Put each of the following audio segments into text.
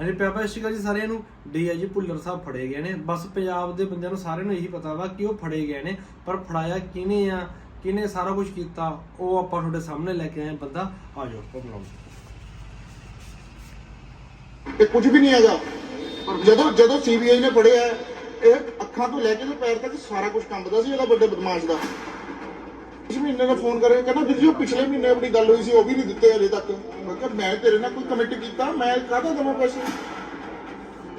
ਹਾਂਜੀ ਪਿਆਪਾ ਸ਼ਿਕਾ ਜੀ ਸਾਰਿਆਂ ਨੂੰ ਡੀਆਈਜੀ ਭੁੱਲਰ ਸਾਹਿਬ ਫੜੇ ਗਏ ਨੇ। ਬਸ ਪੰਜਾਬ ਦੇ ਬੰਦਿਆਂ ਨੂੰ ਸਾਰਿਆਂ ਨੂੰ ਇਹੀ ਪਤਾ ਵਾ ਕਿ ਉਹ ਫੜੇ ਗਏ ਨੇ, ਪਰ ਫੜਾਇਆ ਕਿਹਨੇ ਆ, ਕਿਹਨੇ ਸਾਰਾ ਕੁਝ ਕੀਤਾ, ਉਹ ਆਪਾਂ ਤੁਹਾਡੇ ਸਾਹਮਣੇ ਲੈ ਕੇ ਆਏ ਬੰਦਾ, ਆ ਜਾਓ ਉਹ ਬੁਲਾਓ। ਇਹ ਕੁਝ ਵੀ ਨਹੀਂ ਹੈਗਾ। ਜਦੋਂ ਜਦੋਂ ਸੀਬੀਆਈ ਨੇ ਫੜਿਆ, ਇਹ ਅੱਖਾਂ ਤੋਂ ਲੈ ਕੇ ਤੇ ਪੈਰ ਤੱਕ ਸਾਰਾ ਕੁਝ ਕੰਬਦਾ ਸੀ ਇਹਦਾ ਵੱਡੇ ਬਦਮਾਸ਼ ਦਾ। ਮਹੀਨੇ ਨੇ ਫੋਨ ਕਰੇ ਕਹਿੰਦਾ ਵੀਰ ਜੀ ਉਹ ਪਿਛਲੇ ਮਹੀਨੇ ਆਪਣੀ ਗੱਲ ਹੋਈ ਸੀ ਉਹ ਵੀ ਨਹੀਂ ਦਿੱਤੇ ਅਜੇ ਤੱਕ। ਮੈਂ ਕਿਹਾ ਮੈਂ ਤੇਰੇ ਨਾਲ ਕੋਈ ਕਮਿਟ ਕੀਤਾ? ਮੈਂ ਕਾਹਦਾ ਦਵਾਂ ਪੈਸੇ?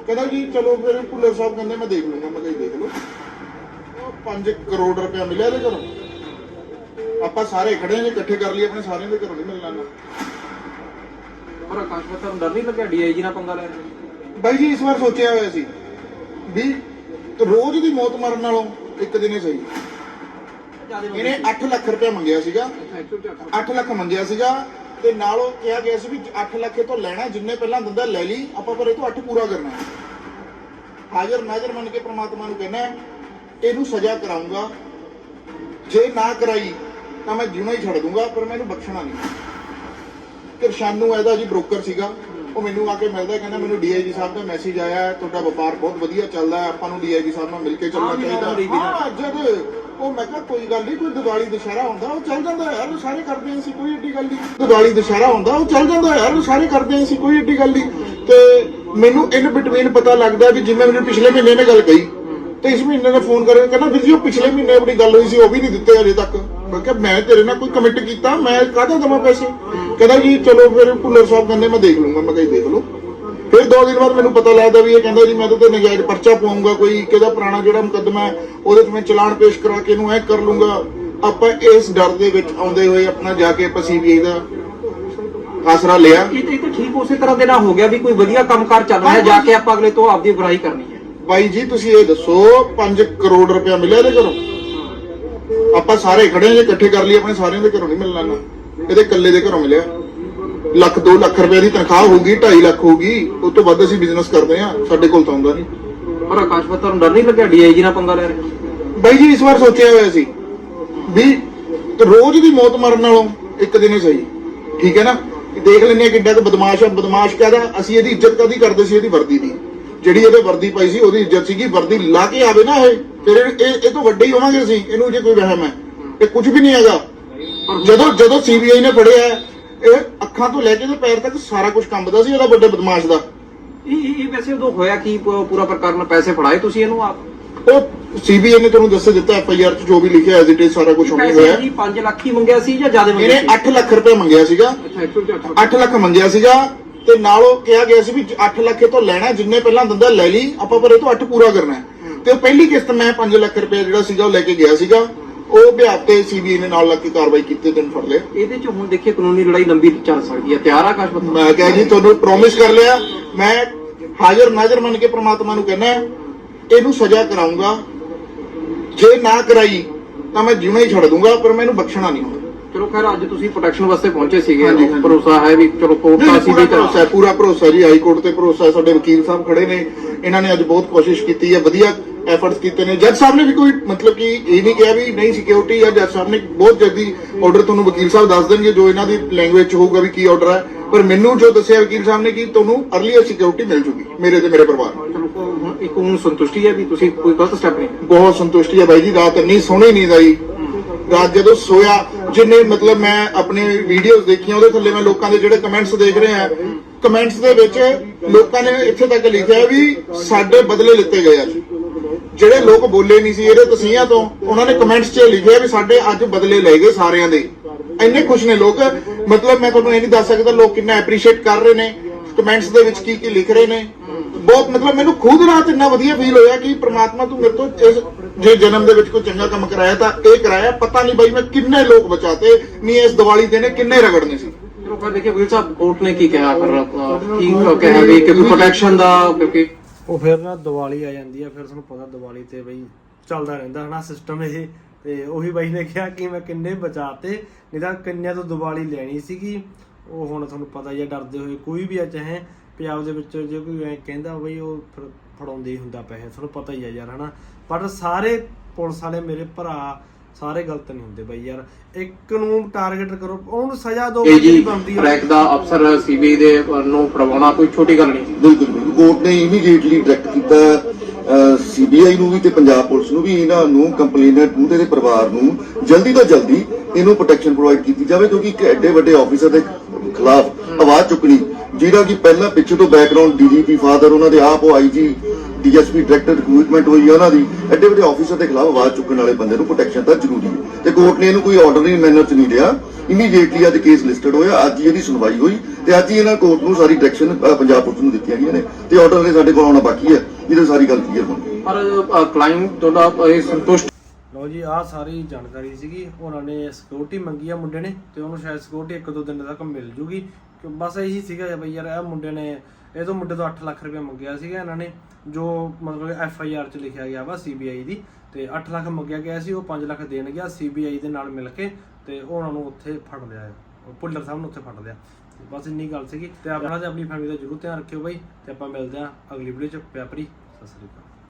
ਕਹਿੰਦਾ ਜੀ ਚਲੋ ਫਿਰ ਭੁੱਲਰ ਸਾਹਿਬ ਕਹਿੰਦੇ ਮੈਂ ਦੇਖ ਲੂੰਗਾ ਮੈਂ ਕਿਹਾ ਜੀ ਦੇਖ ਲਓ। ਉਹ 5 ਕਰੋੜ ਰੁਪਇਆ ਮਿਲਿਆ ਇਹਦੇ ਘਰੋਂ। ਆਪਾਂ ਸਾਰੇ ਖੜੇ ਹਾਂ ਜੇ ਇਕੱਠੇ ਕਰ ਲਈ ਆਪਣੇ ਸਾਰਿਆਂ ਦੇ ਘਰੋਂ ਨਹੀਂ ਮਿਲਣਾ ਨਾ। ਪਰ ਆਕਾਸ਼ ਪਤਾ ਨੂੰ ਡਰ ਨਹੀਂ ਲੱਗਿਆ ਡੀਆਈਜੀ ਨਾਲ ਪੰਗਾ ਲੈ ਰਹੇ ਬਾਈ ਜੀ ਇਸ ਵਾਰ ਸੋਚਿਆ ਹੋਇਆ ਸੀ ਵੀ ਰੋਜ਼ ਦੀ ਮੌਤ ਮਰਨ ਨਾਲੋਂ ਇੱਕ ਦਿਨੇ ਸਹੀ। ਇਹਨੇ 8 ਲੱਖ ਰੁਪਏ ਮੰਗਿਆ ਸੀਗਾ। 8 ਲੱਖ ਮੰਗਿਆ ਸੀਗਾ ਤੇ ਨਾਲ ਉਹ ਕਿਹਾ ਗਿਆ ਸੀ ਵੀ 8 ਲੱਖ ਇਹ ਤੋਂ ਲੈਣਾ ਜਿੰਨੇ ਪਹਿਲਾਂ ਦਿੰਦਾ ਲੈ ਲਈ ਆਪਾਂ ਪਰ ਇਹ ਤੋਂ 8 ਪੂਰਾ ਕਰਨਾ ਹੈ। ਹਾਜ਼ਰ ਨਾਜ਼ਰ ਮੰਨ ਕੇ ਪ੍ਰਮਾਤਮਾ ਨੂੰ ਕਹਿਣਾ ਹੈ, ਇਹਨੂੰ ਸਜ਼ਾ ਕਰਾਉਂਗਾ। ਜੇ ਨਾ ਕਰਾਈ ਤਾਂ ਮੈਂ ਜਿਉਣਾ ਹੀ ਛੱਡ ਦੂੰਗਾ ਪਰ ਮੈਂ ਇਹਨੂੰ ਬਖਸ਼ਣਾ ਨਹੀਂ। ਕਿਰਸ਼ਾਨੂ ਇਹਦਾ ਜੀ ਬ੍ਰੋਕਰ ਸੀਗਾ। ਉਹ ਮੈਨੂੰ ਆ ਕੇ ਮਿਲਦਾ ਕਹਿੰਦਾ ਮੈਨੂੰ ਡੀਆਈਜੀ ਸਾਹਿਬ ਦਾ ਮੈਸੇਜ ਆਇਆ ਤੁਹਾਡਾ ਵਪਾਰ ਬਹੁਤ ਵਧੀਆ ਚੱਲਦਾ ਆਪਾਂ ਨੂੰ ਡੀਆਈਜੀ ਸਾਹਿਬ ਨਾਲ ਮਿਲ ਕੇ ਚੱਲਣਾ ਚਾਹੀਦਾ। ਹਾਂ ਜਦ ਉਹ ਮੈਂ ਕਿਹਾ ਕੋਈ ਗੱਲ ਨਹੀਂ ਕੋਈ ਦੀਵਾਲੀ ਦੁਸ਼ਹਿਰਾ ਹੁੰਦਾ, ਉਹ ਚੱਲ ਜਾਂਦਾ ਯਾਰ, ਸਾਰੇ ਕਰਦੇ ਸੀ ਕੋਈ ਏਡੀ ਗੱਲ ਨਹੀਂ ਦੀਵਾਲੀ ਦੁਸ਼ਹਿਰਾ ਹੁੰਦਾ, ਉਹ ਚੱਲ ਜਾਂਦਾ ਯਾਰ, ਸਾਰੇ ਕਰਦੇ ਸੀ ਕੋਈ ਏਡੀ ਗੱਲ ਨਹੀਂ ਤੇ ਮੈਨੂੰ ਇਨ ਬਿਟਵੀਨ ਪਤਾ ਲੱਗਦਾ ਵੀ ਜਿਵੇਂ ਮੈਨੂੰ ਪਿਛਲੇ ਮਹੀਨੇ ਨੇ ਗੱਲ ਕਹੀ, ਤੇ ਇਸ ਮਹੀਨੇ ਨੇ ਫੋਨ ਕਰੇ ਕਹਿੰਦਾ ਵੀਰ ਜੀ, ਉਹ ਪਿਛਲੇ ਮਹੀਨੇ ਆਪਣੀ ਗੱਲ ਹੋਈ ਸੀ, ਉਹ ਵੀ ਨਹੀਂ ਦਿੱਤੇ ਅਜੇ ਤੱਕ। ਮੈਂ ਕਿਹਾ, ਮੈਂ ਤੇਰੇ ਨਾਲ ਕੋਈ ਕਮਿਟ ਕੀਤਾ, ਮੈਂ ਕਾਹਦਾ ਦਵਾਂ ਪੈਸੇ? ਕਹਿੰਦਾ ਜੀ, ਚਲੋ ਫਿਰ ਭੁੱਲਰ ਸਾਹਿਬ ਕਹਿੰਦੇ, ਮੈਂ ਦੇਖ ਲੂੰਗਾ, ਮੈਂ ਕਿਹਾ ਦੇਖ ਲਓ। ਫਿਰ ਦੋ ਦਿਨ ਬਾਅਦ ਮੈਨੂੰ ਪਤਾ ਲੱਗਦਾ ਵੀ ਇਹ ਕਹਿੰਦਾ ਜੀ ਮੈਂ ਤਾਂ ਤੇ ਨਜਾਇਜ਼ ਪਰਚਾ ਪਾਉਂਗਾ ਕੋਈ ਕਿਹਦਾ ਪੁਰਾਣਾ ਜਿਹੜਾ ਮੁਕੱਦਮਾ ਹੈ ਉਹਦੇ 'ਚ ਮੈਂ ਚਲਾਨ ਪੇਸ਼ ਕਰਾ ਕੇ ਇਹਨੂੰ ਐ ਕਰ ਲੂੰਗਾ। ਆਪਾਂ ਇਸ ਡਰ ਦੇ ਵਿੱਚ ਆਉਂਦੇ ਹੋਏ ਆਪਣਾ ਜਾ ਕੇ ਆਪਾਂ ਸੀਬੀਆਈ ਦਾ ਆਸਰਾ ਲਿਆ। ਇਹ ਤਾਂ ਇਹ ਤਾਂ ਠੀਕ ਉਸੇ ਤਰ੍ਹਾਂ ਦੇ ਨਾਲ ਹੋ ਗਿਆ ਵੀ ਕੋਈ ਵਧੀਆ ਕੰਮਕਾਰ ਚੱਲ ਰਿਹਾ ਹੈ, ਜਾ ਕੇ ਆਪਾਂ ਅਗਲੇ ਤੋਂ ਆਪਦੀ ਬੁਰਾਈ ਕਰਨੀ ਹੈ। ਬਾਈ ਜੀ ਤੁਸੀਂ ਇਹ ਦੱਸੋ 5 ਕਰੋੜ ਰੁਪਇਆ ਮਿਲਿਆ ਇਹਦੇ ਘਰੋਂ? ਆਪਾਂ ਸਾਰੇ ਖੜੇ ਹਾਂ ਜੇ ਇਕੱਠੇ ਕਰ ਲਈ ਆਪਣੇ ਸਾਰਿਆਂ ਦੇ ਘਰੋਂ ਨਹੀਂ ਮਿਲਣਾ ਨਾ। ਇਹਦੇ ਇਕੱਲੇ ਦੇ ਘਰੋਂ ਮਿਲਿਆ। ਲੱਖ 2 ਲੱਖ ਰੁਪਏ ਦੀ ਤਨਖਾਹ ਹੋਊਗੀ 2.5 ਲੱਖ ਹੋਊਗੀ ਉਸ ਤੋਂ ਵੱਧ ਅਸੀਂ ਬਿਜ਼ਨਸ ਕਰਦੇ ਹਾਂ ਸਾਡੇ ਕੋਲ ਤਾਂ ਆਉਂਦਾ ਨਹੀਂ। ਪਰ ਆਕਾਸ਼ ਪਤਾ ਨੂੰ ਡਰ ਨਹੀਂ ਲੱਗਿਆ ਡੀਆਈਜੀ ਨਾਲ ਪੰਗਾ ਲੈ ਰਹੇ? ਬਾਈ ਜੀ ਇਸ ਵਾਰ ਸੋਚਿਆ ਹੋਇਆ ਸੀ ਵੀ ਰੋਜ਼ ਦੀ ਮੌਤ ਮਰਨ ਨਾਲੋਂ ਇੱਕ ਦਿਨ ਹੀ ਸਹੀ। ਠੀਕ ਹੈ ਨਾ? ਦੇਖ ਲੈਂਦੇ ਆ ਕਿੱਡਾ ਕੁ ਬਦਮਾਸ਼ ਆ ਬਦਮਾਸ਼ ਕਹਦਾ ਅਸੀਂ ਇਹਦੀ ਇੱਜ਼ਤ ਕਦੀ ਕਰਦੇ ਸੀ ਇਹਦੀ ਵਰਦੀ ਦੀ। ਜਿਹੜੀ ਇਹਦੇ ਵਰਦੀ ਪਾਈ ਸੀ ਉਹਦੀ ਇੱਜ਼ਤ ਸੀਗੀ ਵਰਦੀ ਲਾ ਕੇ ਆਵੇ ਨਾ ਇਹ ਫਿਰ ਇਹ ਇਹ- ਇਹ ਤੋਂ ਵੱਡੇ ਹੀ ਹੋਵਾਂਗੇ ਅਸੀਂ ਇਹਨੂੰ ਜੇ ਕੋਈ ਵਹਿਮ ਹੈ ਇਹ ਕੁਝ ਵੀ ਨਹੀਂ ਹੈਗਾ। ਜਦੋਂ ਜਦੋਂ ਸੀਬੀਆਈ ਨੇ ਫੜਿਆ ਇਹ ਅੱਖਾਂ ਤੋਂ ਲੈ ਕੇ ਤੇ ਪੈਰ ਤੱਕ ਸਾਰਾ ਕੁਝ ਕੰਬਦਾ ਸੀ ਇਹਦਾ ਵੱਡੇ ਬਦਮਾਸ਼ ਦਾ। ਇਹ ਇਹ- ਵੈਸੇ ਉਦੋਂ ਹੋਇਆ ਕੀ ਪ- ਪੂਰਾ ਪ੍ਰਕਰਨ ਪੈਸੇ ਫੜਾਏ ਤੁਸੀਂ ਇਹਨੂੰ ਆਪ? ਉਹ ਸੀਬੀਆਈ ਨੇ ਤੁਹਾਨੂੰ ਦੱਸ ਦਿੱਤਾ ਐਫ ਆਈ ਆਰ ਚ ਜੋ ਵੀ ਲਿਖਿਆ ਐਜ਼ ਇਟ ਇਜ਼ ਸਾਰਾ ਕੁਝ ਹੋਣੀ ਪੈਸੇ ਹੋਇਆ। ਜੀ 5 ਲੱਖ ਹੀ ਮੰਗਿਆ ਸੀ ਜਾਂ ਜ਼ਿਆਦਾ ਮੰਗਿਆ ਇਹਨੇ ਸੀ? 8 ਲੱਖ ਰੁਪਏ ਮੰਗਿਆ ਸੀਗਾ। ਅੱਛਾ 108 8 ਲੱਖ ਮੰਗਿਆ ਸੀਗਾ ਤੇ ਨਾਲ ਉਹ ਕਿਹਾ ਗਿਆ ਸੀ ਵੀ 8 ਲੱਖ ਇਹ ਤੋਂ ਲੈਣਾ ਜਿੰਨੇ ਪਹਿਲਾਂ ਦਿੰਦਾ ਲੈ ਲਈ ਆਪਾਂ ਪਰ ਇਹ ਤੋਂ 8 ਪੂਰਾ ਕਰਨਾ ਹੈ। ਤੇ ਉਹ ਪਹਿਲੀ ਕਿਸ਼ਤ ਮੈਂ 5 ਲੱਖ ਰੁਪਏ ਜਿਹੜਾ ਸੀਗਾ ਉਹ ਲੈ ਕੇ ਗਿਆ ਸੀਗਾ। ਉਹ ਬਿਹਾਰ ਤੇ ਸੀਬੀਆਈ ਨੇ ਨਾਲ ਲੱਗ ਕੇ ਕਾਰਵਾਈ ਕੀਤੀ ਤੇ ਫੜ ਲਿਆ। ਇਹਦੇ ਚ ਹੁਣ ਦੇਖੀਏ ਕਾਨੂੰਨੀ ਲੜਾਈ ਲੰਬੀ ਚੱਲ ਸਕਦੀ ਹੈ। ਤਿਆਰ ਆ ਆਕਾਸ਼ ਪਤਾ ਮੈਂ ਕਿਹਾ ਜੀ ਤੁਹਾਨੂੰ ਪ੍ਰੋਮਿਸ ਕਰ ਲਿਆ। ਮੈਂ ਹਾਜ਼ਰ ਨਾਜ਼ਰ ਮੰਨ ਕੇ ਪ੍ਰਮਾਤਮਾ ਨੂੰ ਕਹਿਣਾ ਇਹਨੂੰ ਸਜ਼ਾ ਕਰਾਉਂਗਾ। ਜੇ ਨਾ ਕਰਾਈ ਤਾਂ ਮੈਂ ਜਿਉਣਾ ਹੀ ਛੱਡ ਦੂੰਗਾ ਪਰ ਮੈਂ ਇਹਨੂੰ ਬਖਸ਼ਣਾ ਨਹੀਂ ਹੁਣ ਚਲੋ ਖੈਰ ਅੱਜ ਤੁਸੀਂ ਪ੍ਰੋਟੈਕਸ਼ਨ ਵਾਸਤੇ ਪਹੁੰਚੇ ਸੀਗੇ। ਭਰੋਸਾ ਹੈ ਵੀ ਚਲੋ ਕੋਰਟ ਦਾ ਨਹੀਂ, ਸੀ ਪੂਰਾ ਵੀ ਭਰੋਸਾ ਪੂਰਾ ਭਰੋਸਾ ਜੀ। ਹਾਈ ਕੋਰਟ ਤੇ ਭਰੋਸਾ ਸਾਡੇ ਵਕੀਲ ਸਾਹਿਬ ਖੜੇ ਨੇ। ਇਹਨਾਂ ਨੇ ਅੱਜ ਬਹੁਤ ਕੋਸ਼ਿਸ਼ ਕੀਤੀ ਹੈ। ਵਧੀਆ ਐਫਰਟਸ ਕੀਤੇ ਨੇ। ਜੱਜ ਸਾਹਿਬ ਨੇ ਵੀ ਕੋਈ ਮਤਲਬ ਕਿ ਇਹ ਨਹੀਂ ਕਿਹਾ ਵੀ ਨਹੀਂ ਸਿਕਿਉਰਿਟੀ ਜਾਂ ਜੱਜ ਸਾਹਿਬ ਨੇ ਬਹੁਤ ਜਲਦੀ ਆਰਡਰ ਤੁਹਾਨੂੰ ਵਕੀਲ ਸਾਹਿਬ ਦੱਸ ਦੇਣਗੇ ਜੋ ਇਹਨਾਂ ਦੀ ਲੈਂਗੁਏਜ ਚ ਹੋਊਗਾ ਵੀ ਕੀ ਆਰਡਰ ਹੈ। ਪਰ ਮੈਨੂੰ ਜੋ ਦੱਸਿਆ ਵਕੀਲ ਸਾਹਿਬ ਨੇ ਕਿ ਤੁਹਾਨੂੰ ਅਰਲੀਅਰ ਸਿਕਿਉਰਿਟੀ ਮਿਲ ਜੂਗੀ ਮੇਰੇ ਤੇ ਮੇਰੇ ਪਰਿਵਾਰ ਨੂੰ। ਇੱਕ ਹੁਣ ਸੰਤੁਸ਼ਟੀ ਹੈ ਵੀ ਤੁਸੀਂ ਕੋਈ ਗਲਤ ਸਟੈਪ ਨਹੀਂ ਬਹੁਤ ਸੰਤੁਸ਼ਟੀ ਹੈ ਬਾਈ ਜੀ ਰਾਤ ਇੰਨੀ ਸੋਹਣੀ ਨੀਂਦ ਆਈ। ਰਾਤ ਜਦੋਂ ਸੋਇਆ ਜਿੰਨੇ ਮਤਲਬ ਮੈਂ ਆਪਣੇ ਵੀਡੀਓਜ਼ ਦੇਖੀਆਂ ਉਹਦੇ ਥੱਲੇ ਮੈਂ ਲੋਕਾਂ ਦੇ ਜਿਹੜੇ ਕਮੈਂਟਸ ਦੇਖ ਰਿਹਾ ਕਮੈਂਟਸ ਦੇ ਵਿੱਚ ਲੋਕਾਂ ਨੇ ਇੱਥੇ ਤੱਕ ਲਿਖਿਆ ਵੀ ਸਾਡੇ ਬਦਲੇ ਲਿੱਤੇ ਗਏ ਅੱਜ। ਜਿਹੜੇ ਲੋਕ ਬੋਲੇ ਨਹੀਂ ਸੀ ਇਹਦੇ ਤਸੀਹਾਂ ਤੋਂ, ਉਹਨਾਂ ਨੇ ਕਮੈਂਟਸ 'ਚ ਲਿਖਿਆ ਵੀ ਸਾਡੇ ਅੱਜ ਬਦਲੇ ਲਏ ਗਏ ਸਾਰਿਆਂ ਦੇ। ਇੰਨੇ ਖੁਸ਼ ਨੇ ਲੋਕ। ਮਤਲਬ ਮੈਂ ਤੁਹਾਨੂੰ ਇਹ ਨਹੀਂ ਦੱਸ ਸਕਦਾ ਲੋਕ ਕਿੰਨਾ ਐਪਰੀਸ਼ੀਏਟ ਕਰ ਰਹੇ ਨੇ ਕਮੈਂਟਸ ਦੇ ਵਿੱਚ ਕੀ ਕੀ ਲਿਖ ਰਹੇ ਨੇ। ਬਹੁਤ ਮਤਲਬ ਮੈਨੂੰ ਖੁਦ ਰਾਤ ਇੰਨਾ ਵਧੀਆ ਫੀਲ ਹੋਇਆ ਕਿ ਪ੍ਰਮਾਤਮਾ ਤੂੰ ਮੇਰੇ ਤੋਂ ਇਸ ਜੇ ਜਨਮ ਦੇ ਵਿੱਚ ਕੋਈ ਚੰਗਾ ਕੰਮ ਕਰਾਇਆ ਤਾਂ ਇਹ ਕਰਾਇਆ। ਪਤਾ ਨਹੀਂ ਬਾਈ ਮੈਂ ਕਿੰਨੇ ਲੋਕ ਬਚਾਤੇ, ਨਹੀਂ ਇਸ ਦੀਵਾਲੀ ਦੇ ਨੇ ਕਿੰਨੇ ਰਗੜਨੇ ਸੀ। ਚਲੋ ਫਿਰ ਵੀਰ ਸਾਹਿਬ ਕੋਰਟ ਨੇ ਕੀ ਕਿਹਾ? ਫਿਰ ਕੀ ਕਿਹਾ ਵੀ ਕਿ ਪ੍ਰੋਟੈਕਸ਼ਨ ਦਾ, ਕਿਉਂਕਿ ਉਹ ਫਿਰ ਨਾ ਦੀਵਾਲੀ ਆ ਜਾਂਦੀ ਆ ਫਿਰ ਤੁਹਾਨੂੰ ਪਤਾ ਦੀਵਾਲੀ ਤੇ ਬਈ ਚੱਲਦਾ ਰਹਿੰਦਾ ਹਨਾ ਸਿਸਟਮ ਇਹ। ਤੇ ਉਹੀ ਬਾਈ ਨੇ ਕਿਹਾ ਕਿ ਮੈਂ ਕਿੰਨੇ ਬਚਾਤੇ ਨਹੀਂ ਤਾਂ ਕਿੰਨਿਆਂ ਤੋਂ ਦੀਵਾਲੀ ਲੈਣੀ ਸੀਗੀ। ਉਹ ਹੁਣ ਤੁਹਾਨੂੰ ਪਤਾ ਹੀ ਆ ਡਰਦੇ ਹੋਏ ਕੋਈ ਵੀ ਆ ਚਾਹੇ ਪੰਜਾਬ ਦੇ ਵਿੱਚ ਜੇ ਕੋਈ ਐ ਕਹਿੰਦਾ ਬਈ ਉਹ ਫਿਰ ਫੜਾਉਂਦੇ ਹੀ ਹੁੰਦਾ ਪੈਸੇ ਤੁਹਾਨੂੰ ਪਤਾ ਹੀ ਆ ਯਾਰ ਹਨਾ। ਪਰ ਸਾਰੇ ਪੁਲਿਸ ਵਾਲੇ ਮੇਰੇ ਭਰਾ ਸਾਰੇ ਗਲਤ ਨਹੀਂ ਹੁੰਦੇ ਬਾਈ ਯਾਰ। ਇੱਕ ਨੂੰ ਟਾਰਗੇਟ ਕਰੋ ਉਹਨੂੰ ਸਜ਼ਾ ਦਿਓ ਜਿਹੜੀ ਬਣਦੀ। ਹੈ ਦਾ ਅਫਸਰ ਸੀਬੀਆਈ ਦੇ ਨੂੰ ਫੜਵਾਉਣਾ ਕੋਈ ਛੋਟੀ ਗੱਲ ਨਹੀਂ। ਬਿਲਕੁਲ। ਕੋਰਟ ਨੇ ਇਮੀਡੀਏਟਲੀ ਡਾਇਰੈਕਟ ਕੀਤਾ। ਸੀਬੀਆਈ ਨੂੰ ਵੀ ਤੇ ਪੰਜਾਬ ਪੁਲਿਸ ਨੂੰ ਵੀ ਇਹਨਾਂ ਨੂੰ ਕੰਪਲੇਨੈਂਟ ਨੂੰ ਤੇ ਪਰਿਵਾਰ ਨੂੰ ਜਲਦੀ ਤੋਂ ਜਲਦੀ ਇਹਨੂੰ ਪ੍ਰੋਟੈਕਸ਼ਨ ਪ੍ਰੋਵਾਈਡ ਕੀਤੀ ਜਾਵੇ ਕਿਉਂਕਿ ਇੱਕ ਐਡੇ ਵੱਡੇ ਆਫੀਸਰ ਦੇ ਖਿਲਾਫ ਆਵਾਜ਼ ਚੁੱਕਣੀ ਜਿਹੜਾ ਕਿ ਪਹਿਲਾਂ ਪਿੱਛੇ ਤੋਂ ਬੈਕਗ੍ਰਾਉਂਡ ਡੀਜੀਪੀ ਫਾਦਰ ਉਹਨਾਂ ਦੇ ਆਪ ਉਹ ਆਈਜੀ ਡੀਐਸਪੀ ਡਾਇਰੈਕਟਰ ਰਿਕਰੂਟਮੈਂਟ ਹੋਈ ਹੈ ਉਹਨਾਂ ਦੀ, ਐਡੇ ਵੱਡੇ ਆਫੀਸਰ ਦੇ ਖਿਲਾਫ ਆਵਾਜ਼ ਚੁੱਕਣ ਵਾਲੇ ਬੰਦੇ ਨੂੰ ਪ੍ਰੋਟੈਕਸ਼ਨ ਤਾਂ ਜ਼ਰੂਰੀ ਹੈ। ਤੇ ਕੋਰਟ ਨੇ ਇਹਨੂੰ ਕੋਈ ਆਰਡਰਲੀ ਮੈਨਰ ਚ ਨਹੀਂ ਲਿਆ। ਇਮੀਡੀਏਟਲੀ ਅੱਜ ਕੇਸ ਲਿਸਟਡ ਹੋਇਆ, ਅੱਜ ਹੀ ਇਹਦੀ ਸੁਣਵਾਈ ਹੋਈ ਤੇ ਅੱਜ ਹੀ ਇਹਨਾਂ ਕੋਰਟ ਨੂੰ ਸਾਰੀ ਡਾਇਰੈਕਸ਼ਨ ਪੰਜਾਬ ਪੁਲਿਸ ਨੂੰ ਦਿੱਤੀਆਂ ਗਈਆਂ ਨੇ। ਤੇ ਆਰਡਰ ਨੇ ਸਾਡੇ ਕੋਲ ਆਉਣਾ ਬਾਕੀ ਹੈ, ਇਹਦੇ ਸਾਰੀ ਗੱਲ ਕਲੀਅਰ ਹੋਣੀ। ਪਰ ਕਲਾਇੰਟ ਤੁਹਾਡਾ, ਇਹ ਸੰਤੁਸ਼ਟ ਲਓ ਜੀ, ਆਹ ਸਾਰੀ ਜਾਣਕਾਰੀ ਸੀਗੀ। ਉਹਨਾਂ ਨੇ ਸਿਕਿਉਰਿਟੀ ਮੰਗੀ ਆ ਮੁੰਡੇ ਨੇ ਤੇ ਉਹਨੂੰ ਸ਼ਾਇਦ ਸਿਕਿਉਰਿਟੀ ਇੱਕ ਦੋ ਦਿਨ ਤੱਕ ਮਿਲ ਜੂਗੀ। ਕਿ ਬਸ ਇਹੀ ਸੀਗਾ ਬਈ ਯਾਰ, ਇਹ ਮੁੰਡੇ ਨੇ, ਇਹ ਤੋਂ ਮੁੰਡੇ ਤੋਂ 8 ਲੱਖ ਰੁਪਏ ਮੰਗਿਆ ਸੀਗਾ ਇਹਨਾਂ ਨੇ, ਜੋ ਮਤਲਬ ਐਫ ਆਈ ਆਰ ਚ ਲਿਖਿਆ ਗਿਆ ਵਾ ਸੀਬੀਆਈ ਦੀ। ਤੇ 8 ਲੱਖ ਮੰਗਿਆ ਗਿਆ ਸੀ, ਉਹ 5 ਲੱਖ ਦੇਣ ਗਿਆ ਸੀਬੀਆਈ ਦੇ ਨਾਲ ਮਿਲ ਕੇ ਤੇ ਉਹਨਾਂ ਨੂੰ ਉੱਥੇ ਫੜ ਲਿਆ। ਉਹ ਭੁੱਲਰ ਸਾਹਿਬ ਨੂੰ ਉੱਥੇ ਫੜ ਲਿਆ। ਬਸ ਇੰਨੀ ਗੱਲ ਸੀਗੀ। ਤੇ ਆਪਣਾ ਤੇ ਆਪਣੀ ਫੈਮਿਲੀ ਦਾ ਜ਼ਰੂਰ ਧਿਆਨ ਰੱਖਿਓ ਬਾਈ। ਤੇ ਆਪਾਂ ਮਿਲਦੇ ਹਾਂ ਅਗਲੀ ਵੀਡੀਓ ਚ। ਪਿਆਪਰੀ ਸਤਿ ਸ੍ਰੀ ਅਕਾਲ।